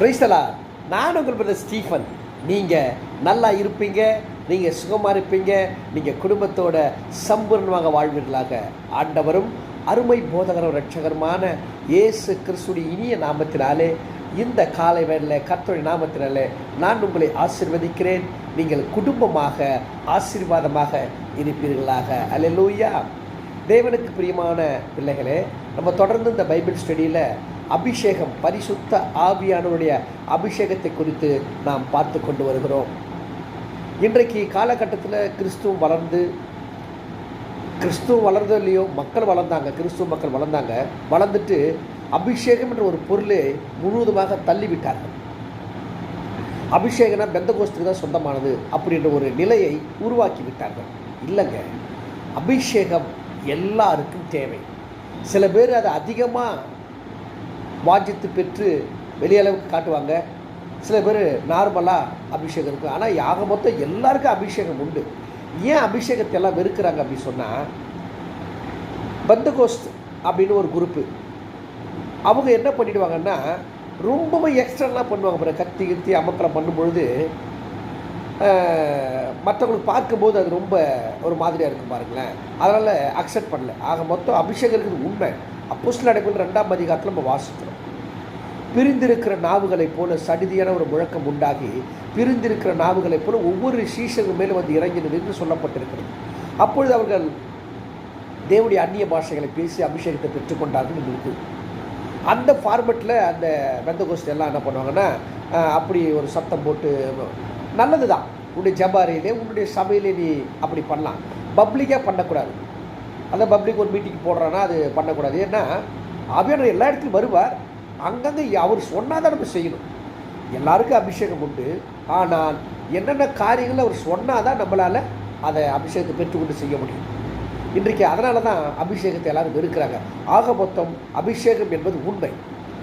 பிரைஸ்தலா நான் உங்கள் brother Stephen. நீங்கள் நல்லா இருப்பீங்க நீங்கள் சுகமாக இருப்பீங்க நீங்கள் குடும்பத்தோட சம்பூர்ணமாக வாழ்வீர்களாக. ஆண்டவரும் அருமை போதகரும் ரட்சகருமான இயேசு கிறிஸ்துடைய இனிய நாமத்தினாலே இந்த காலை வேளையில் கர்த்தருடைய நாமத்தினாலே நான் உங்களை ஆசீர்வதிக்கிறேன். நீங்கள் குடும்பமாக ஆசீர்வாதமாக இருப்பீர்களாக. அல்லேலூயா தேவனுக்கு பிரியமான பிள்ளைகளே நம்ம தொடர்ந்து இந்த பைபிள் ஸ்டடியில் அபிஷேகம் பரிசுத்த ஆவியானவருடைய அபிஷேகத்தை குறித்து நாம் பார்த்து கொண்டு வருகிறோம். இன்றைக்கு காலகட்டத்தில் கிறிஸ்துவம் வளர்ந்து கிறிஸ்துவம் வளர்ந்தோ இல்லையோ மக்கள் வளர்ந்தாங்க கிறிஸ்துவ மக்கள் வளர்ந்தாங்க வளர்ந்துட்டு அபிஷேகம் என்ற ஒரு பொருளை முழுவதுமாக தள்ளிவிட்டார்கள். அபிஷேகனா பெந்த கோஷ்டுக்கு தான் சொந்தமானது அப்படின்ற ஒரு நிலையை உருவாக்கி விட்டார்கள் இல்லைங்க அபிஷேகம் எல்லாருக்கும் தேவை. சில பேர் அதை அதிகமாக வாஞ்சித்து பெற்று வெளியளவுக்கு காட்டுவாங்க. சில பேர் நார்மலாக அபிஷேகம் இருக்கும் ஆனால் யாக மொத்தம் எல்லாருக்கும் அபிஷேகம் உண்டு. ஏன் அபிஷேகத்தை எல்லாம் வெறுக்கிறாங்க அப்படின்னு சொன்னால் பந்தகோஸ்த் அப்படின்னு ஒரு குரூப்பு அவங்க என்ன பண்ணிடுவாங்கன்னா ரொம்பவும் எக்ஸ்ட்ராலாம் பண்ணுவாங்க பாருங்க. கத்தி கத்தி அமக்கலம் பண்ணும்பொழுது மற்றவங்களுக்கு பார்க்கும்போது அது ரொம்ப ஒரு மாதிரியாக இருக்கும் பாருங்களேன். அதனால் அக்செப்ட் பண்ணல. ஆக மொத்தம் அபிஷேகம் இருக்குது உண்மை. அப்போஸ் நடைபெற்ற ரெண்டாம் அதிகாரத்தில் நம்ம வாசிக்கிறோம். பிரிந்திருக்கிற நாவுகளைப் போல சடிதியான ஒரு முழக்கம் உண்டாகி பிரிந்திருக்கிற நாவுகளைப் போல ஒவ்வொரு சீஷர்கள் மேலும் வந்து இறங்கினது என்று சொல்லப்பட்டிருக்கிறது. அப்பொழுது அவர்கள் தேவனுடைய அந்நிய பாஷைகளை பேசி அபிஷேகத்தை பெற்றுக்கொண்டார்கள் இருக்குது அந்த ஃபார்மெட்டில் அந்த வெந்தகோஸ்ட் எல்லாம் என்ன பண்ணுவாங்கன்னா அப்படி ஒரு சத்தம் போட்டு நல்லது தான் உன்னுடைய ஜபாரியிலே உன்னுடைய சபையிலே நீ அப்படி பண்ணலாம். பப்ளிக்காக பண்ணக்கூடாது. அந்த பப்ளிக் ஒரு மீட்டிங் போடுறான்னா அது பண்ணக்கூடாது. ஏன்னா அபியானர் எல்லா இடத்துலையும் வருவார். அங்கங்கே அவர் சொன்னால் தான் நம்ம செய்யணும். எல்லாருக்கும் அபிஷேகம் உண்டு. ஆனால் என்னென்ன காரியங்கள் அவர் சொன்னால் தான் நம்மளால் அதை அபிஷேகத்தை பெற்றுக்கொண்டு செய்ய முடியும். இன்றைக்கு அதனால தான் அபிஷேகத்தை எல்லாரும் வெறுக்கிறாங்க. ஆக மொத்தம் அபிஷேகம் என்பது உண்மை.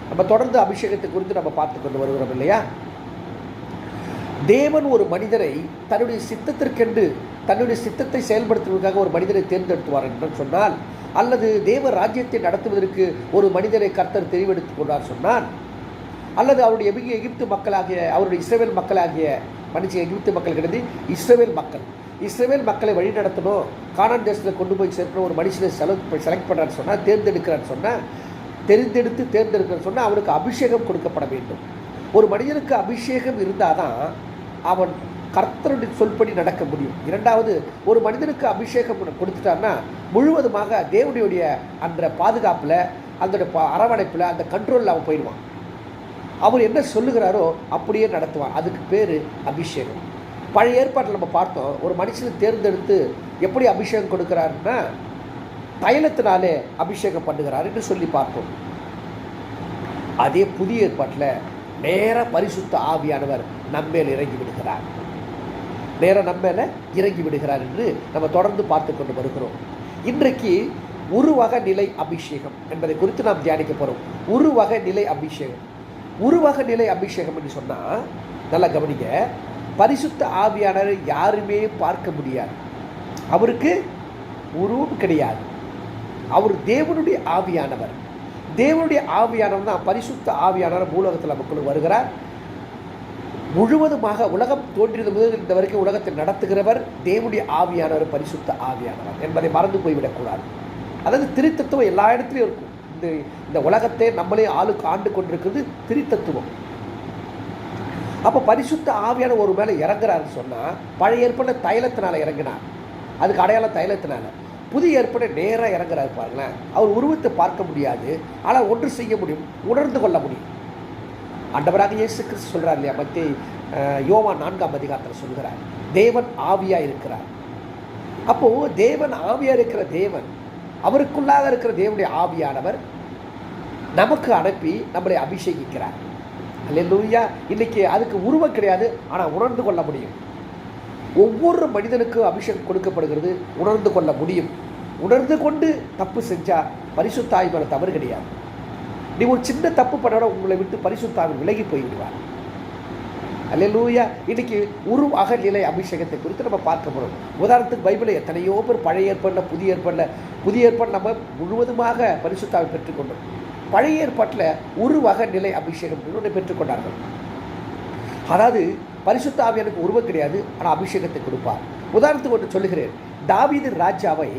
நம்ம தொடர்ந்து அபிஷேகத்தை குறித்து நம்ம பார்த்து கொண்டு வருகிறோம் இல்லையா? தேவன் ஒரு மனிதரை தன்னுடைய சித்தத்திற்கென்று தன்னுடைய சித்தத்தை செயல்படுத்துவதற்காக ஒரு மனிதரை தேர்ந்தெடுத்துவார் என்று சொன்னால் அல்லது தேவ ராஜ்யத்தை நடத்துவதற்கு ஒரு மனிதரை கர்த்தர் தெரிவெடுத்துக் கொண்டார் சொன்னால் அல்லது அவருடைய மிக எகிப்து மக்களாகிய அவருடைய இஸ்ரேல் மக்களாகிய மனுஷன் எகிப்து மக்கள் கிடையாது இஸ்ரேல் மக்கள் இஸ்ரேல் மக்களை வழி நடத்தணும் கானான் தேசத்தில் கொண்டு போய் சேர்க்கணும் ஒரு மனுஷனை செலக்ட் செலக்ட் பண்ணுறான்னு சொன்னால் தேர்ந்தெடுக்கிறான்னு சொன்னால் தெரிந்தெடுத்து தேர்ந்தெடுக்கிறான்னு சொன்னால் அவனுக்கு அபிஷேகம் கொடுக்கப்பட வேண்டும். ஒரு மனிதனுக்கு அபிஷேகம் இருந்தால் தான் அவன் கர்த்தருடைய சொல்படி நடக்க முடியும். இரண்டாவது ஒரு மனிதனுக்கு அபிஷேகம் கொடுத்துட்டான்னா முழுவதுமாக தேவனுடைய அந்த பாதுகாப்பில் அந்த அரவணைப்பில் அந்த கண்ட்ரோலில் அவன் போயிடுவான். அவர் என்ன சொல்லுகிறாரோ அப்படியே நடத்துவான். அதுக்கு பேர் அபிஷேகம். பழைய ஏற்பாட்டில் நம்ம பார்த்தோம் ஒரு மனுஷனை தேர்ந்தெடுத்து எப்படி அபிஷேகம் கொடுக்குறாருன்னா தைலத்தினாலே அபிஷேகம் பண்ணுகிறாருன்னு சொல்லி பார்த்தோம். அதே புதிய ஏற்பாட்டில் நேர பரிசுத்த ஆவியானவர் நம்மேல் இறங்கி விடுகிறார். நேரம் நம்ம என்ன? இறங்கி விடுகிறார் என்று நம்ம தொடர்ந்து பார்த்து கொண்டு வருகிறோம். இன்றைக்கு உருவக நிலை அபிஷேகம் என்பதை குறித்து நாம் தியானிக்க போகிறோம் உருவக நிலை அபிஷேகம். உருவக நிலை அபிஷேகம் என்று சொன்னால் நல்லா கவனிங்க. பரிசுத்த ஆவியானவர் யாருமே பார்க்க முடியாது. அவருக்கு உருவம் கிடையாது. அவர் தேவனுடைய ஆவியானவர். தேவனுடைய ஆவியானவர் தான் பரிசுத்த ஆவியானவர் பூலகத்தில் நமக்குள் வருகிறார். முழுவதுமாக உலகம் தோன்றியது முதல் இந்த வரைக்கும் உலகத்தை நடத்துகிறவர் தேவனுடைய ஆவியானவர் பரிசுத்த ஆவியானவர் என்பதை மறந்து போய்விடக்கூடாது. அதாவது திருத்தத்துவம் எல்லா இடத்துலையும் இருக்கும். இந்த இந்த உலகத்தை நம்மளே ஆளுக்கு ஆண்டு கொண்டிருக்கிறது திருத்தத்துவம். அப்போ பரிசுத்த ஆவியான ஒரு மேலே இறங்குறாருன்னு சொன்னால் பழைய ஏற்பாடு தைலத்தினால இறங்கினார். அதுக்கு அடையாளம் தைலத்தினால். புதிய ஏற்பாடு நேராக இறங்குறாரு பாருங்களேன். அவர் உருவத்தை பார்க்க முடியாது. ஆனால் ஒன்று செய்ய முடியும் உணர்ந்து கொள்ள முடியும். ஆண்டவராக இயேசு கிறிஸ்து சொல்கிறார் இல்லையா மத்திய யோவா நான்காம் அதிகாரத்தில் சொல்கிறார் தேவன் ஆவியாக இருக்கிறார். அப்போது தேவன் ஆவியாக இருக்கிற தேவன் அவருக்குள்ளாக இருக்கிற தேவனுடைய ஆவியானவர் நமக்கு அனுப்பி நம்மளை அபிஷேகிக்கிறார். அல்லேலூயா. இன்னைக்கு அதுக்கு உருவம் கிடையாது ஆனால் உணர்ந்து கொள்ள முடியும். ஒவ்வொரு மனிதனுக்கும் அபிஷேகம் கொடுக்கப்படுகிறது உணர்ந்து கொள்ள முடியும். உணர்ந்து கொண்டு தப்பு செஞ்சால் பரிசுத்தாய் தவறு கிடையாது. நீ ஒரு சின்ன தப்பு பண்ணோட உங்களை விட்டு பரிசுத்தாவில் விலகி போய்விடுவார். அல்லூயா இன்னைக்கு உரு நிலை அபிஷேகத்தை குறித்து நம்ம பார்க்க போகிறோம் உதாரணத்துக்கு பைபிளை எத்தனையோ பேர் பழைய ஏற்பாடில் புதிய ஏற்பாடில் புதிய ஏற்பாடு நம்ம முழுவதுமாக பரிசுத்தாவை பெற்றுக்கொண்டோம். பழைய ஏற்பாட்டில் உரு நிலை அபிஷேகம் ஒன்று பெற்றுக்கொண்டார்கள். அதாவது பரிசுத்தாவி எனக்கு உருவம் கிடையாது ஆனால் அபிஷேகத்தை கொடுப்பார். உதாரணத்துக்கு ஒன்று சொல்லுகிறேன். தாவீது ராஜாவை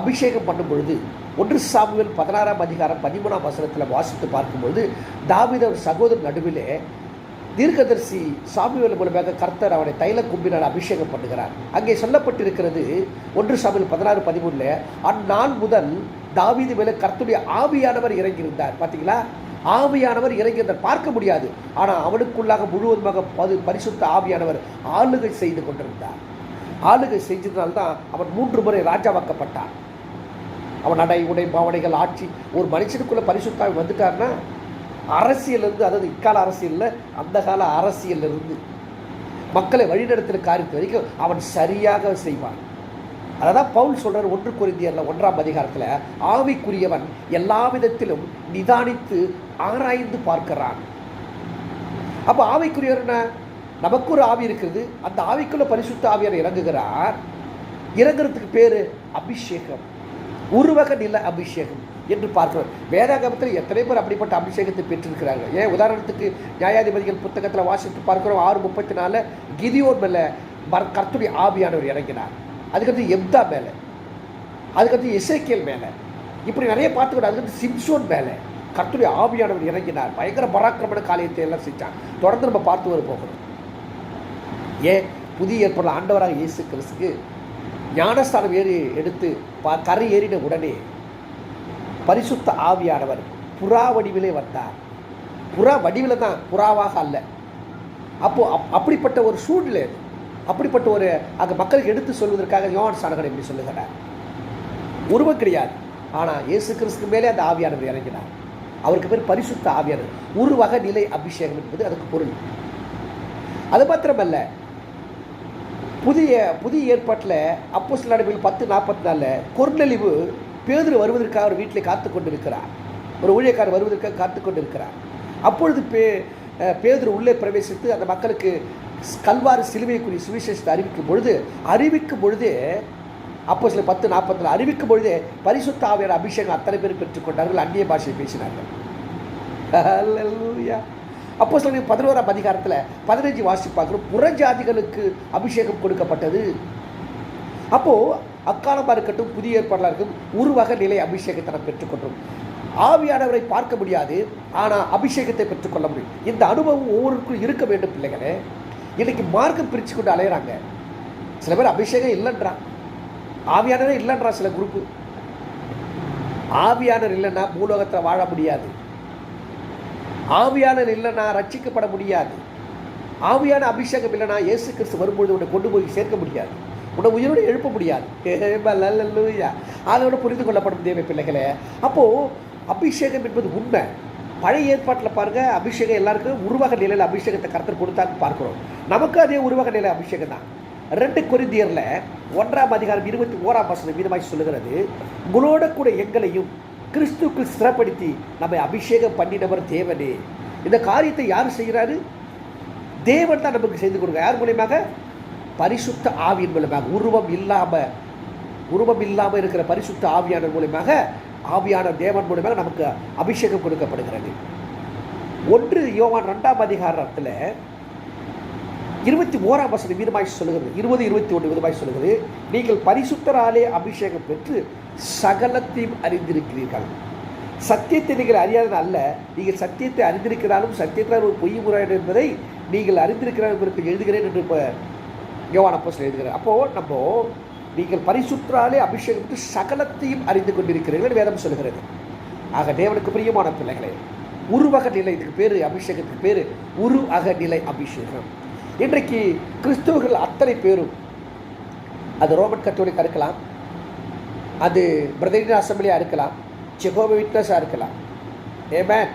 அபிஷேகம் பண்ணும் பொழுது ஒன்று சாமுவேல் பதினாறாம் அதிகாரம் பதிமூணாம் வசனத்தில் வாசித்து பார்க்கும்போது தாவீது அவர் சகோதரர் நடுவிலே தீர்க்கதரிசி சாமுவேல் மூலமாக கர்த்தர் அவனை தைல கும்பினால் அபிஷேகம் பண்ணுகிறார். அங்கே சொல்லப்பட்டிருக்கிறது ஒன்று சாமியில் பதினாறு பதிமூணில் அந்நாள் முதல் தாவீது மேலே கர்த்துடைய ஆவியானவர் இறங்கியிருந்தார். பார்த்தீங்களா ஆவியானவர் இறங்கியிருந்தார் பார்க்க முடியாது. ஆனால் அவனுக்குள்ளாக முழுவதுமாக பது பரிசுத்த ஆவியானவர் ஆளுகை செய்து கொண்டிருந்தார். ஆளுகை செஞ்சதுனால்தான் அவன் மூன்று முறை ராஜாவாக்கப்பட்டான். அவன் நடை உடை பாவனைகள் ஆட்சி. ஒரு மனுஷனுக்குள்ள பரிசுத்தாய் வந்துட்டார்னா அரசியலிருந்து அதாவது இக்கால அரசியலில் அந்த கால அரசியலிருந்து மக்களை வழிநடத்துகிற காரியத்தை வரைக்கும் அவன் சரியாக செய்வான். அதான் பவுல் சொல்கிறார் ஒன்று குறிந்தியரில் ஒன்றாம் அதிகாரத்தில் ஆவிக்குரியவன் எல்லா விதத்திலும் நிதானித்து ஆராய்ந்து பார்க்கிறான். அப்போ ஆவிக்குரியவர்னா நமக்கு ஒரு ஆவி இருக்குது அந்த ஆவிக்குள்ள பரிசுத்த ஆவியார் இறங்குகிறார். இறங்குறதுக்கு பேர் அபிஷேகம். உருவக நில அபிஷேகம் என்று பார்க்கிறோம். வேதாகமத்தில் எத்தனை பேர் அப்படிப்பட்ட அபிஷேகத்தை பெற்றிருக்கிறார்கள்? ஏன்? உதாரணத்துக்கு நியாயாதிபதிகள் புத்தகத்தில் வாசித்து பார்க்கிறோம் ஆறு முப்பத்தி நாலில் கிதியோன் மேலே மர் கர்த்துடைய ஆவியானவர் இறங்கினார். அதுக்கடுத்து எப்தா மேலே அதுக்கடுத்து இசைக்கியல் மேலே. இப்படி நிறைய பார்த்துக்கிட்டு அதுக்கடுத்து சிம்சோன் மேலே கர்த்துடைய ஆவியானவர் இறங்கினார். பயங்கர பராக்கிரமண காரியத்தை எல்லாம் செஞ்சான் தொடர்ந்து நம்ம பார்த்து வர போகிறோம். ஏன்? புதிய ஏற்பட ஆண்டவராக இயேசு கிறிஸ்துக்கு ஞானஸ்தானம் ஏறி எடுத்து பா கரை ஏறின உடனே பரிசுத்த ஆவியானவர் புறா வடிவிலே வந்தார். புறா வடிவில் தான் புறாவாக அல்ல. அப்போ அப் அப்படிப்பட்ட ஒரு சூழ்நிலை அப்படிப்பட்ட ஒரு அங்கே மக்களுக்கு எடுத்து சொல்வதற்காக யோகான் சாணகன் இப்படி சொல்லுகிறார். உருவம் கிடையாது. ஆனால் இயேசு கிறிஸ்து மேலே அந்த ஆவியானவர் இறங்கினார். அவருக்கு பேர் பரிசுத்த ஆவியானவர். உருவக நிலை அபிஷேகம் என்பது அதுக்கு பொருள். அது மாத்திரமல்ல புதிய புதிய ஏற்பாட்டில் அப்போ சில நடைமுறையில் பத்து நாற்பத்தி நாலில் கொர்நலிவு பேதர் வருவதற்காக அவர் வீட்டில் காத்து கொண்டிருக்கிறார். ஒரு ஊழியக்காரர் வருவதற்காக காத்து கொண்டிருக்கிறார். அப்பொழுது பே பேதர் உள்ளே பிரவேசித்து அந்த மக்களுக்கு கல்வாறு சிலுவைக்குரிய சுவிசேஷத்தை அறிவிக்கும் பொழுது அறிவிக்கும் பொழுதே அப்போ சில பத்து நாற்பத்தில் அறிவிக்கும் பொழுதே பரிசுத்த ஆவியர் அபிஷேகம் அத்தனை பேர் பெற்றுக்கொண்டார்கள் அந்நிய பாஷையை பேசினார்கள். அப்போ சொல்லி பதினோராம் அதிகாரத்தில் பதினஞ்சு வாசி பார்க்குறோம் புறஜாதிகளுக்கு அபிஷேகம் கொடுக்கப்பட்டது. அப்போது அக்காலமாக இருக்கட்டும் புதிய ஏற்பாடாக இருக்கும் உருவக நிலை அபிஷேகத்தை நாம் பெற்றுக்கொண்டோம் ஆவியானவரை பார்க்க முடியாது ஆனால் அபிஷேகத்தை பெற்றுக்கொள்ள முடியும். இந்த அனுபவம் ஒவ்வொருக்கும் இருக்க வேண்டும் பிள்ளைகளே. இன்றைக்கி மார்க்கம் பிரித்து கொண்டு அலையிறாங்க. சில பேர் அபிஷேகம் இல்லைன்றான் ஆவியானவரே இல்லைன்றான் சில குரூப்பு. ஆவியானவர் இல்லைன்னா பூலோகத்தில் வாழ முடியாது. ஆவியானன் இல்லைன்னா ரட்சிக்கப்பட முடியாது. ஆவியான அபிஷேகம் இல்லைன்னா இயேசு கிறிஸ்து வரும்பொழுது உன்னை கொண்டு போய் சேர்க்க முடியாது. உன்னை உயிரோடு எழுப்ப முடியாது. அதோட புரிந்து கொள்ளப்படும் தேவை பிள்ளைகளே அப்போது அபிஷேகம் என்பது உண்மை. பழைய ஏற்பாட்டில் பாருங்க அபிஷேகம் எல்லாருக்கும் உருவக நிலையில் அபிஷேகத்தை கருத்து கொடுத்தான்னு பார்க்குறோம். நமக்கு அதே உருவக நிலை அபிஷேகம் தான். ரெண்டு கொரிந்தியரில் ஒன்றாம் அதிகாரம் இருபத்தி ஓராம் வசனம் மீதமாய் சொல்லுகிறது உங்களோட கூட எங்களையும் கிறிஸ்துக்குள் ஸ்திரப்படுத்தி நம்மை அபிஷேகம் பண்ணினவர் தேவனே. இந்த காரியத்தை யார் செய்கிறாரு? தேவன் தான் நமக்கு செய்து கொடுங்க யார் மூலியமாக? பரிசுத்த ஆவியின் மூலமாக உருவம் இல்லாமல் உருவம் இல்லாமல் இருக்கிற பரிசுத்த ஆவியானவர் மூலியமாக ஆவியான தேவன் மூலியமாக நமக்கு அபிஷேகம் கொடுக்கப்படுகிறது. ஒன்று யோவான் ரெண்டாம் அதிகாரத்தில் இருபத்தி ஓராம் வசதி வீதமாய் சொல்லுகிறது. இருபது இருபத்தி ஒன்று விதமாய் சொல்லுகிறது. நீங்கள் பரிசுத்தராலே அபிஷேகம் பெற்று சகலத்தையும் அறிந்திருக்கிறீர்கள். சத்தியத்தை நீங்கள் அறியாதது அல்ல. நீங்கள் சத்தியத்தை அறிந்திருக்கிறாலும் சத்தியத்தினால் ஒரு பொய் முறையாடு என்பதை நீங்கள் அறிந்திருக்கிறார் என்பதற்கு எழுதுகிறேன் என்று இப்போ யோவான் அப்போ எழுதுகிறார். அப்போது நம்ம நீங்கள் பரிசுத்தராலே அபிஷேகம் பெற்று சகலத்தையும் அறிந்து கொண்டிருக்கிறீர்கள் வேதம் சொல்லுகிறது. ஆக தேவனுக்கு பிரியமான பிள்ளைகளே உருவக நிலை இதுக்கு பேர் அபிஷேகத்துக்கு பேர் உரு அக நிலை அபிஷேகம். இன்றைக்கு கிறிஸ்துவர்கள் அத்தனை பேரும் அது ரோமன் கத்தோலிக்காக இருக்கலாம் அது பிரதரின் அசம்பிளியாக இருக்கலாம் செகோப விட்னஸாக இருக்கலாம். ஏமேன்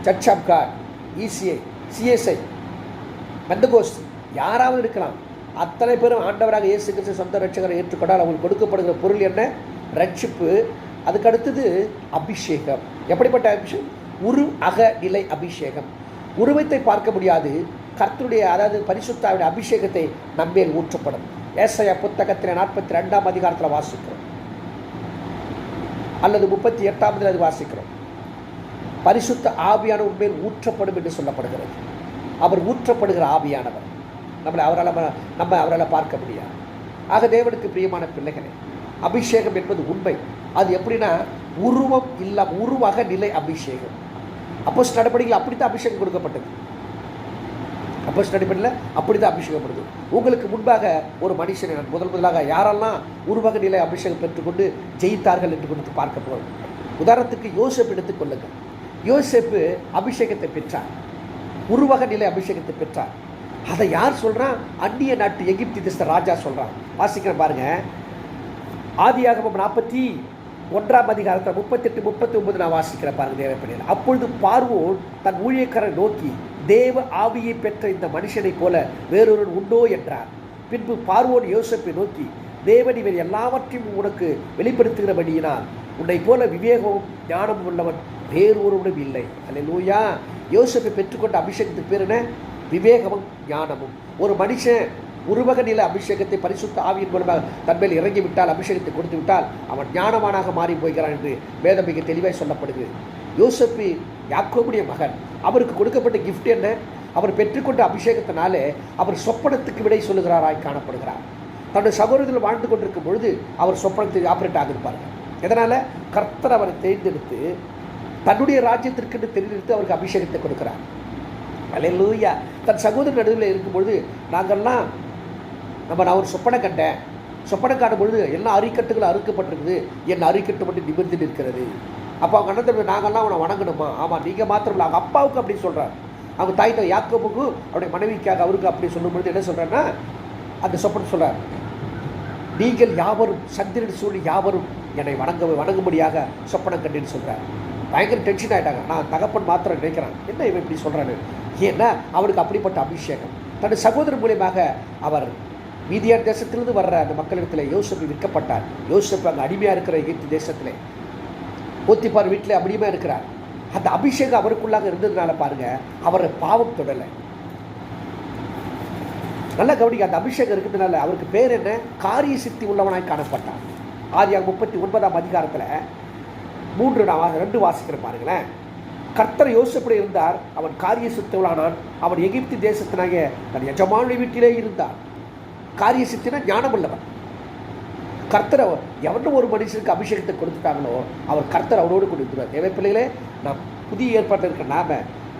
church of God ECI CSI Pentecost யாராவது இருக்கலாம். அத்தனை பேரும் ஆண்டவராக இயேசு கிறிஸ்து சொந்த ரட்சகரை ஏற்றுக்கொண்டால் அவங்களுக்கு கொடுக்கப்படுகிற பொருள் என்ன? ரட்சிப்பு அதுக்கு அடுத்தது அபிஷேகம். எப்படிப்பட்ட அபிஷேகம்? உரு அக நிலை அபிஷேகம். உருவத்தை பார்க்க முடியாது. கர்த்தருடைய அதாவது பரிசுத்தாவின் அபிஷேகத்தை நம்மேல் ஊற்றப்படும். ஏசைய புத்தகத்தில் நாற்பத்தி ரெண்டாம் அதிகாரத்தில் வாசிக்கிறோம். அல்லது முப்பத்தி எட்டாம் அது வாசிக்கிறோம். பரிசுத்த ஆவியானவர் மேல் ஊற்றப்படும் என்று சொல்லப்படுகிறது. அவர் ஊற்றப்படுகிற ஆவியானவர். நம்மளை அவரால் நம்ம- அவரால் பார்க்க முடியாது. ஆக தேவனுக்கு பிரியமான பிள்ளைகளே அபிஷேகம் என்பது உண்மை. அது எப்படின்னா உருவம் இல்லாம உருவாக நிலை அபிஷேகம். அப்போஸ் நடவடிக்கையில் அப்படித்தான் அபிஷேகம் கொடுக்கப்பட்டது. அப்போஸ் நடிப்படியில் அப்படி தான் அபிஷேகப்படுது. உங்களுக்கு முன்பாக ஒரு மனுஷனை நான் முதல் முதலாக யாரெல்லாம் உருவக நிலை அபிஷேகம் பெற்றுக்கொண்டு ஜெயித்தார்கள் என்று குறித்து பார்க்க போகிறோம் உதாரணத்துக்கு யோசப் எடுத்துக்கொள்ளுங்கள் யோசப்பு அபிஷேகத்தை பெற்றார். உருவக நிலை அபிஷேகத்தை பெற்றார். அதை யார் சொல்கிறான் அந்நிய நாட்டு எகிப்தி தேச ராஜா சொல்கிறான் வாசிக்கிறேன் பாருங்க. ஆதியாகமம் நாற்பத்தி ஒன்றாம் அதிகாரத்தில் முப்பத்தெட்டு முப்பத்தி ஒன்பது நான் வாசிக்கிறேன் பாருங்க தேவைப்படையில் அப்பொழுது பார்வோன் தன் ஊழியக்காரரை நோக்கி தேவ ஆவியை பெற்ற இந்த மனுஷனைப் போல வேறொருவன் உண்டோ என்றார். பின்பு பார்வோன் யோசப்பை நோக்கி தேவன் இவர் எல்லாவற்றையும் உனக்கு வெளிப்படுத்துகிறபடியினால் உன்னை போல விவேகமும் ஞானமும் உள்ளவன் வேறொருவனும் இல்லை. அல்லேலூயா. யோசப்பை பெற்றுக்கொண்ட அபிஷேகத்துக்கு பேர் என்ன? விவேகமும் ஞானமும். ஒரு மனுஷன் உருவக நில அபிஷேகத்தை பரிசுத்த ஆவியின் மூலமாக தன்மேல் இறங்கி விட்டால் அபிஷேகத்தை கொடுத்து விட்டால் அவன் ஞானவானாக மாறி போகிறான் என்று வேதம் மிக தெளிவாய் சொல்லப்படுகிறது. யோசப்பு யாக்கோபுடைய மகன். அவருக்கு கொடுக்கப்பட்ட கிஃப்ட் என்ன? அவர் பெற்றுக்கொண்ட அபிஷேகத்தினாலே அவர் சொப்பனத்துக்கு விடை சொல்லுகிறாராய் காணப்படுகிறார். தன்னுடைய சகோதரர்கள் வாழ்ந்து கொண்டிருக்கும் பொழுது அவர் சொப்பனத்துக்கு ஆப்ரேட் ஆகிருப்பார் எதனால்? கர்த்தர் அவரை தேர்ந்தெடுத்து தன்னுடைய ராஜ்யத்திற்கு தெரிந்தெடுத்து அவருக்கு அபிஷேகத்தை கொடுக்கிறார். அலையலூயா தன் சகோதரர் நடுவில் இருக்கும்பொழுது நாங்கள்லாம் நம்ம நான் ஒரு சொப்பனை கண்டேன். சொப்பனை காணும் பொழுது எல்லா அரிக்கட்டுகளும் அறுக்கப்பட்டிருக்குது? என் அரிக்கட்டு மட்டும் நிமிர்ந்து நிற்கிறது? அப்போ அவங்க அண்ணன் நாங்கள்லாம் அவனை வணங்கணுமா? ஆமாம் நீங்கள் மாத்திரம் இல்லை அவங்க அப்பாவுக்கு அப்படி சொல்கிறார் அவங்க தாய் தாய் யாக்கோபுக்கும் அவருடைய மனைவிக்காக அவருக்கு அப்படி சொல்லும்பொழுது என்ன சொல்கிறேன்னா அந்த சொப்பன் சொல்கிறார் நீங்கள் யாவரும் சந்திரன் சூழி யாவரும் என்னை வணங்க வணங்கும்படியாக சொப்பனம் கண்டேன்னு சொல்கிறார் பயங்கர டென்ஷன் ஆகிட்டாங்க நான் தகப்பன் மாத்திரம் நினைக்கிறான். என்ன இவன் இப்படி சொல்கிறான்னு ஏன்னா அவனுக்கு அப்படிப்பட்ட அபிஷேகம். தன் சகோதரர் மூலியமாக அவர் மீதியார் தேசத்திலிருந்து வர்ற அந்த மக்களிடத்தில் யோசிப்பு விற்கப்பட்டார். யோசிப்பு அங்கே அடிமையாக இருக்கிற எகிப்து தேசத்தில். ஓத்திப்பார் வீட்டில் அடிமையாக இருக்கிறார். அந்த அபிஷேகம் அவருக்குள்ளாக இருந்ததுனால பாருங்கள் அவர் பாவம் தொடலை. நல்ல கவனிக்க அந்த அபிஷேகம் இருக்கிறதுனால அவருக்கு பேர் என்ன? காரிய சித்தி உள்ளவனாய் காணப்பட்டான். ஆதியாக முப்பத்தி ஒன்பதாம் அதிகாரத்தில் மூன்று நான் ரெண்டு வாசிக்கிறேன் பாருங்களேன். கர்த்தர் யோசிப்படி இருந்தார் அவன் காரிய சித்தவளானான் அவன் எகிப்து தேசத்தினாக தன் எஜமான வீட்டிலே இருந்தான். காரிய சித்தினா ஞானம் உள்ளவன் கர்த்தர் அவர் ஒரு மனுஷனுக்கு அபிஷேகத்தை கொடுத்துட்டாங்களோ அவர் கர்த்தர் அவரோடு கொடுத்துருவார் தேவை பிள்ளைகளே நாம் புதிய ஏற்பாட்டில் இருக்கிற நாம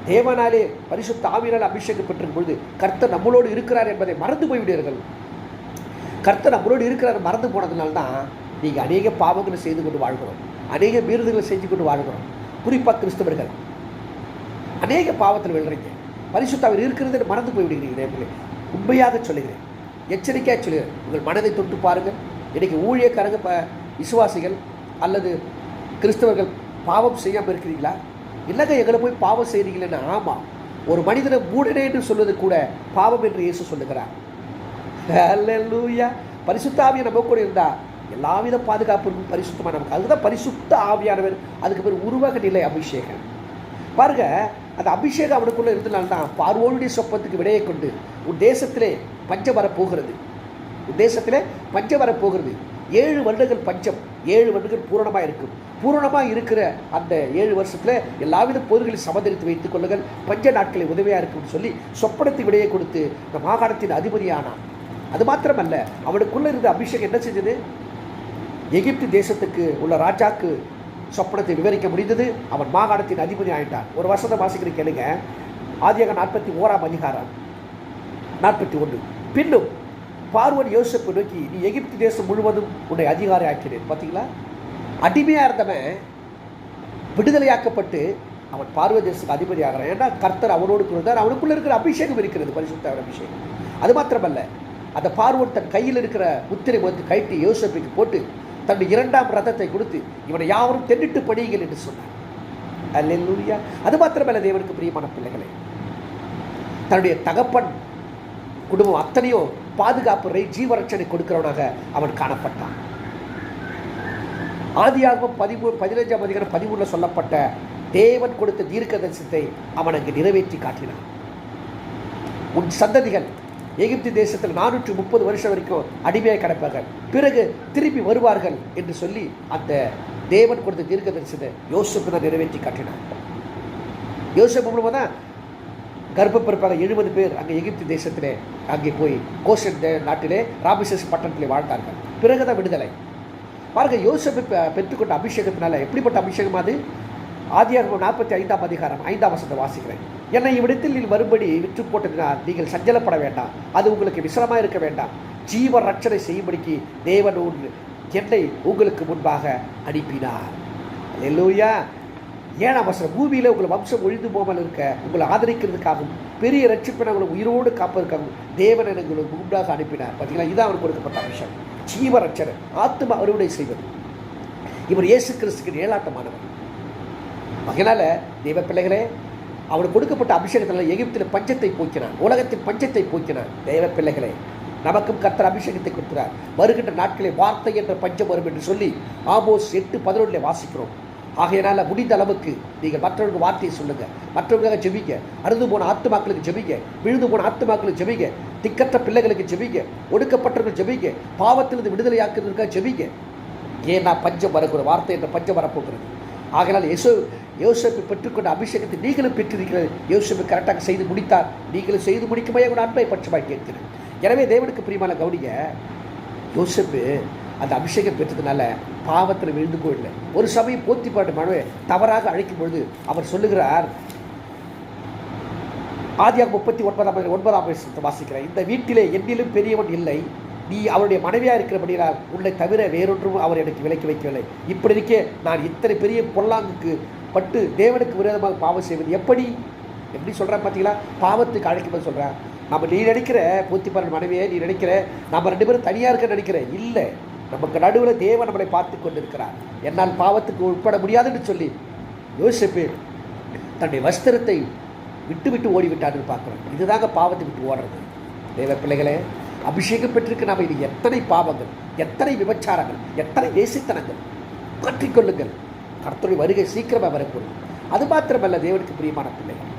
தேவனாலே பரிசுத்த ஆவியினால் அபிஷேகம் பெற்றிருக்கும் பொழுது கர்த்தர் நம்மளோடு இருக்கிறார் என்பதை மறந்து போய்விடுவீர்கள். கர்த்தர் நம்மளோடு இருக்கிறார் மறந்து போனதுனால தான் நீங்கள் அநேக பாவங்களை செய்து கொண்டு வாழ்கிறோம். அநேக மீறுதல்களை செஞ்சு கொண்டு வாழ்கிறோம். குறிப்பாக கிறிஸ்தவர்கள். அநேக பாவத்தில் விழுறீங்க. பரிசுத்த அவர் இருக்கிறது மறந்து போய்விடுகிறீங்க உண்மையாக சொல்லுகிறேன். எச்சரிக்கையாக சொல்லுகிறேன். உங்கள் மனதை தொட்டு பாருங்கள். இன்றைக்கி ஊழியக்காரங்க ப விசுவாசிகள் அல்லது கிறிஸ்தவர்கள் பாவம் செய்யாமல் இருக்கிறீங்களா? இல்லைங்க எங்களை போய் பாவம் செய்கிறீங்களேன்னு ஆமாம் ஒரு மனிதனை மூடனே என்று சொல்வது கூட பாவம் என்று இயேசு சொல்லுகிறார். ஹalleluya. பரிசுத்த ஆவியை நம்ம கூட இருந்தால் எல்லாவித பாதுகாப்பு பரிசுத்தமாக நமக்கு. அதுதான் பரிசுத்த ஆவியானவர் அதுக்கு பேர் உருவக நிலை அபிஷேகம். பாருங்க அந்த அபிஷேகம் அவனுக்குள்ளே இருந்தனால்தான் பார்வோனுடைய சொப்பத்துக்கு விடையை கொண்டு உன் தேசத்திலே பஞ்சம் வரப்போகிறது. தேசத்தில் பஞ்சம் வரப்போகிறது. ஏழு வருடங்கள் பஞ்சம். ஏழு வருடங்கள் பூரணமாக இருக்கும். பூரணமாக இருக்கிற அந்த ஏழு வருஷத்தில் எல்லாவித போர்களை சமதரித்து வைத்துக் கொள்ளுங்கள். பஞ்ச நாட்களை உதவியாக இருக்கும்னு சொல்லி சொப்பனத்தை விடையை கொடுத்து இந்த மாகாணத்தின் அதிபதியானான் அது மாத்திரமல்ல அவனுக்குள்ள இருந்த அபிஷேகம் என்ன செஞ்சது? எகிப்து தேசத்துக்கு உள்ள ராஜாக்கு சொப்பனத்தை விவரிக்க முடிந்தது. அவன் மாகாணத்தின் அதிபதி ஆயிட்டான். ஒரு வருஷத்தை வாசிக்கிற கேளுங்க. ஆதியாக நாற்பத்தி ஓராம் அதிகாரம் நாற்பத்தி ஒன்று. பின்னும் பார்வன் யோசப்பு நோக்கி நீ எகிப்து தேசம் முழுவதும் உன்னை அதிகாரி ஆக்கினேன் பார்த்தீங்களா அடிமையாக இருந்தவன் விடுதலையாக்கப்பட்டு அவன் பார்வ தேசத்துக்கு அதிபதி ஆகிறான் ஏன்னா கர்த்தர் அவனோடு இருந்தார் அவனுக்குள்ளே இருக்கிற அபிஷேகம் இருக்கிறது பரிசுத்த அபிஷேகம். அது மாத்திரமல்ல அந்த பார்வன் தன் கையில் இருக்கிற முத்திரை வந்து கைட்டி யோசப்புக்கு போட்டு தன்னுடைய இரண்டாம் ரதத்தை கொடுத்து இவனை யாவரும் தென்னிட்டு படியுங்கள் என்று சொன்னார் அல்லேலூயா. அது மாத்திரமல்ல தேவனுக்கு பிரியமான பிள்ளைகளே. தன்னுடைய தகப்பன் குடும்பம் அத்தனையும் பாதுகாப்பு ரை ஜீவரட்சணை கொடுக்கிறவனாக அவன் காணப்பட்டான். ஆதியாகவும் பதிமூணு பதினைஞ்சாம் அதிகாரம் பதிமூணில் சொல்லப்பட்ட தேவன் கொடுத்த தீர்க்க தரிசனத்தை அவன் அங்கு நிறைவேற்றி காட்டினான். உன் சந்ததிகள் எகிப்து தேசத்தில் நானூற்றி முப்பது வருஷம் வரைக்கும் அடிமையாக கிடப்பார்கள். பிறகு திரும்பி வருவார்கள் என்று சொல்லி அந்த தேவன் கொடுத்த தீர்க்க தரிசனத்தை யோசிப்பு தான் நிறைவேற்றி காட்டினார் யோசிப்பு மூலமாக தான் கர்ப்பப்பிறப்பாக எழுபது பேர் அங்கே எகிப்து தேசத்திலே அங்கே போய் கோஷன் நாட்டிலே ராபிசஸ் பட்டணத்திலே வாழ்ந்தார்கள். பிறகுதான் விடுதலை. பாருங்க யோசப்பை பெற்றுக்கொண்ட அபிஷேகத்தினால எப்படிப்பட்ட அபிஷேகம் அது? ஆதியாகமம் நாற்பத்தி ஐந்தாம் அதிகாரம் ஐந்தாம் வசத்தை வாசிக்கிறேன். என்னை இவ்விடத்தில் நீ வரும்படி விற்று போட்டதினால் நீங்கள் சஞ்சலப்பட வேண்டாம். அது உங்களுக்கு விசிரமாக இருக்க வேண்டாம். ஜீவ ரட்சனை செய்யும்படிக்கு தேவன் உன் என்னை உங்களுக்கு முன்பாக அனுப்பினார். அல்லேலூயா! ஏன் வசனம்? பூமியில் உங்கள் வம்சம் ஒழிந்து போகாமல் இருக்க உங்களை ஆதரிக்கிறதுக்காகவும் பெரிய ரட்சிப்பினை உங்களை உயிரோடு காப்பதற்காகவும் தேவன் எனக்கு உங்களுக்கு முன்பாக அனுப்பினார். பார்த்தீங்களா இதான் அவர் கொடுக்கப்பட்ட அபிஷேகம். ஜீவ ரட்சர் ஆத்மா அறுவடை செய்வது. இவர் இயேசு கிறிஸ்துக்கு ஏழாட்டமானவர் அதனால் தெய்வ பிள்ளைகளே அவனுக்கு கொடுக்கப்பட்ட அபிஷேகத்தில் எகிப்தில் பஞ்சத்தை போக்கினான் உலகத்தின் பஞ்சத்தை போக்கினான். தெய்வ பிள்ளைகளே நமக்கும் கத்தர் அபிஷேகத்தை கொடுக்கிறார். வருகின்ற நாட்களில் வார்த்தை என்ற பஞ்சம் வரும் என்று சொல்லி ஆபோஸ் எட்டு பதினொன்றில் வாசிக்கிறோம். ஆகையினால் முடிந்த அளவுக்கு நீங்கள் மற்றவர்களுக்கு வார்த்தையை சொல்லுங்கள் மற்றவர்களுக்காக ஜெபிங்க. அறுந்து போன ஆத்துமாக்களுக்கு ஜெபிங்க. விழுந்து போன ஆத்துமாக்களுக்கு ஜெபிங்க. திக்கற்ற பிள்ளைகளுக்கு ஜெபிங்க. ஒடுக்கப்பட்டவர்கள் ஜெபிங்க. பாவத்திலிருந்து விடுதலையாக்குறதுக்காக ஜெபிங்க. ஏன்னா பஞ்சம் வரக்கூட வார்த்தை என்ற பஞ்சம் வரப்போகிறது. ஆகையால் யேசு யோசப்பு பெற்றுக்கொண்ட அபிஷேகத்தை நீங்களும் பெற்றிருக்கிறது யோசேப்பு கரெக்டாக செய்து முடித்தார். நீங்களும் செய்து முடிக்குமையே கூட அன்பை பட்சமாக கேட்கிறேன். எனவே தேவனுக்கு பிரியமான கவனிங்க யோசப்பு அந்த அபிஷேகம் பெற்றதுனால பாவத்தில் விழுந்து போயிடல ஒரு சமயம் போத்தி பாட்டு மனுவை தவறாக அழைக்கும் பொழுது அவர் சொல்லுகிறார் ஆதியாக முப்பத்தி ஒன்பதாம் ஒன்பதாம் வாசிக்கிறேன். இந்த வீட்டிலே என்னிலும் பெரியவன் இல்லை. நீ அவருடைய மனைவியாக இருக்கிறபடியால் உன்னை தவிர வேறொன்றும் அவர் எனக்கு விலக்கி வைக்கவில்லை. இப்படி இருக்கே நான் இத்தனை பெரிய பொல்லாங்குக்கு பட்டு தேவனுக்கு விரோதமாக பாவம் செய்வது எப்படி? எப்படி சொல்கிறேன் பார்த்தீங்களா பாவத்துக்கு அழைக்கும்போது சொல்கிறேன் நம்ம நீ நினைக்கிற பூத்திப்பாரன் மனைவியை நீ நினைக்கிற நம்ம ரெண்டு பேரும் தனியாக இருக்க நினைக்கிற? இல்லை. நமக்கு நடுவில் தேவன் நம்மளை பார்த்து கொண்டிருக்கிறார். என்னால் பாவத்துக்கு உட்பட முடியாதுன்னு சொல்லி யோசிப்பு தன்னுடைய வஸ்திரத்தை விட்டு விட்டு ஓடிவிட்டான்னு பார்க்குறோம். இதுதாங்க பாவத்தை விட்டு ஓடுறது. தேவ பிள்ளைகளே அபிஷேகம் பெற்றிருக்கு நாம் இது எத்தனை பாவங்கள் எத்தனை விபச்சாரங்கள் எத்தனை வேசித்தனங்கள் மாற்றிக்கொள்ளுங்கள் கர்த்தருடைய வருகை சீக்கிரமாக வரக்கூடும். அது மாத்திரமல்ல தேவனுக்கு பிரியமான பிள்ளைகள்.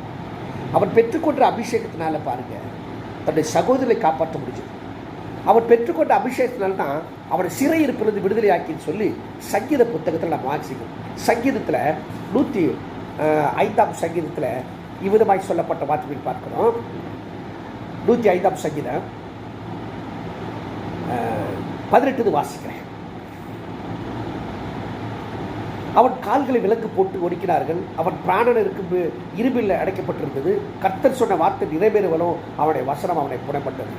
அவன் பெற்றுக்கொண்ட அபிஷேகத்தினால பாருங்கள் தன்னுடைய சகோதரரை காப்பாற்ற முடிஞ்சது. அவன் பெற்றுக்கொண்ட அபிஷேகத்தினால் தான் சிறை சிறையிருப்பிலிருந்து விடுதலையாக்கின்னு சொல்லி சங்கீத புத்தகத்தில் நம்ம வாசிக்கும் சங்கீதத்தில் நூற்றி ஐந்தாம் சங்கீதத்தில் இவ்விதமாய் சொல்லப்பட்ட வார்த்தைகள் பார்க்கிறோம். நூற்றி ஐந்தாம் சங்கீதம். பதினெட்டு வாசிக்கிறேன். அவன் கால்களை விலக்கு போட்டு ஒடுக்கினார்கள். அவன் பிராணன் இருக்கும் இரும்பில் அடைக்கப்பட்டிருந்தது. கர்த்தர் சொன்ன வார்த்தை நிறைவேறுவனும் அவனுடைய வசனம் அவனை புறப்பட்டது.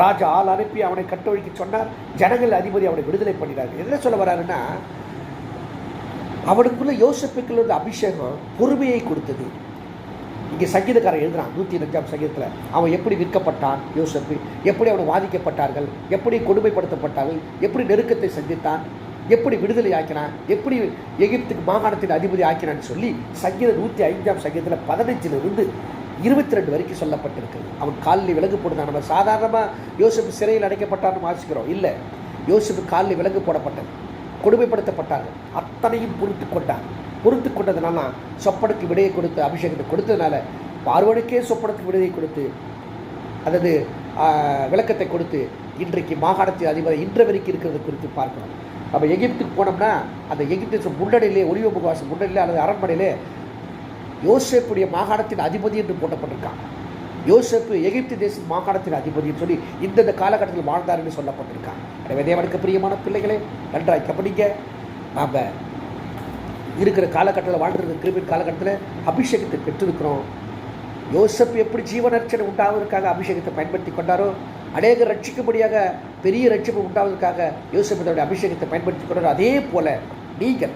ராஜா ஆள் அனுப்பி அவனை கட்டொழிக்க சொன்னார். ஜனங்கள் அதிபதி அவனை விடுதலை பண்ணினார் என்ன சொல்ல வராருன்னா அவனுக்குள்ள யோசிப்புக்குள்ள இருந்த அபிஷேகம் பொறுமையை கொடுத்தது. இங்கே சங்கீதக்காரன் எழுதுறான் நூற்றி அஞ்சாம் சங்கீதத்தில். அவன் எப்படி விற்கப்பட்டான் யோசப்பு? எப்படி அவனை வாதிக்கப்பட்டார்கள்? எப்படி கொடுமைப்படுத்தப்பட்டார்கள்? எப்படி நெருக்கத்தை சந்தித்தான்? எப்படி விடுதலை ஆக்கினான்? எப்படி எகிப்துக்கு மாகாணத்தின் அதிபதி ஆக்கினான்னு சொல்லி சங்கீத நூற்றி ஐந்தாம் சங்கீதத்தில் பதினஞ்சிலிருந்து இருபத்தி ரெண்டு வரைக்கும் சொல்லப்பட்டிருக்கு அவன் காலில் விலங்கு போடுதான். நம்ம சாதாரணமாக யோசிப்பு சிறையில் அடைக்கப்பட்டான்னு வாசிக்கிறோம். இல்லை யோசிப்பு காலில் விலங்கு போடப்பட்டது. கொடுமைப்படுத்தப்பட்டாங்க அத்தனையும் பொறுத்து கொண்டான் பொறுத்து கொண்டதுனால சொப்பனுக்கு விடையை கொடுத்து அபிஷேகத்தை கொடுத்ததுனால பார்வனுக்கே சொப்பனுக்கு விடையை கொடுத்து அதாவது விளக்கத்தை கொடுத்து இன்றைக்கு மாகாணத்தின் அதிபர் இன்று வரைக்கும் இருக்கிறது குறித்து பார்க்கணும் நம்ம எகிப்துக்கு போனோம்னா அந்த எகிப்து முன்னணியிலே ஒளிவ முகவாசம் முன்னணியிலே அல்லது அரண்மனையிலே யோசேப்புடைய மாகாணத்தின் அதிபதி என்று போட்டப்பட்டிருக்கான். யோசேப்பு எகிப்து தேச மாகாணத்தின் அதிபதின்னு சொல்லி இந்தந்த காலகட்டத்தில் வாழ்ந்தார் என்று சொல்லப்பட்டிருக்கான். எனவே தேவனுக்கு பிரியமான பிள்ளைகளே நன்றாய் கவனிங்க. நாம் இருக்கிற காலகட்டத்தில் வாழ்ந்துருக்க கிருமின் காலகட்டத்தில் அபிஷேகத்தை பெற்றிருக்கிறோம். யோசப் எப்படி ஜீவனர்ச்சனை உண்டாவதற்காக அபிஷேகத்தை பயன்படுத்தி கொண்டாரோ அநேக ரட்சிக்கும்படியாக பெரிய ரட்சிப்பு உண்டாவதற்காக யோசப் அபிஷேகத்தை பயன்படுத்தி கொண்டாரோ. அதே போல நீங்கள்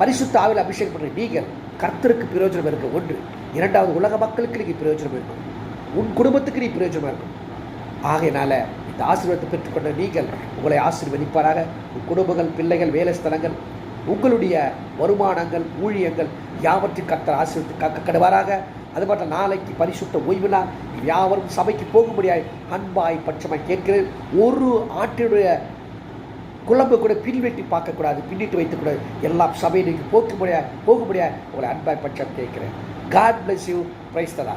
பரிசுத்த ஆவில் அபிஷேகம் பண்ணுற நீங்கள் கர்த்தருக்கு பிரயோஜனம் இருக்கு. ஒன்று இரண்டாவது உலக மக்களுக்கு நீ பிரயோஜனம் இருக்கும் உன் குடும்பத்துக்கு நீ பிரயோஜனமாக இருக்கும் ஆகையினால இந்த ஆசீர்வாதத்தை பெற்றுக்கொண்ட நீங்கள் உங்களை ஆசீர்வதிப்பாராக. உன் குடும்பங்கள் பிள்ளைகள் வேலை ஸ்தலங்கள் உங்களுடைய வருமானங்கள் ஊழியங்கள் யாவற்றையும் கர்த்தர் ஆசீர்வத்து காக்க கடுவாராக அது மட்டும் நாளைக்கு பரிசுத்த ஓய்வு நாள் யாவரும் சபைக்கு போகும்படியாய் அன்பாய் பட்சமாக கேட்கிறேன். ஒரு ஆட்டினுடைய குழம்பு கூட பின்வெட்டி பார்க்கக்கூடாது பின்னிட்டு வைத்துக்கூடாது. எல்லா சபையை நீங்கள் போக்கும்படியா போகும்படியா உங்களை அன்பாய் பட்சம் கேட்குறேன். காட் பிளஸ் யூ பிரைஸ் தலா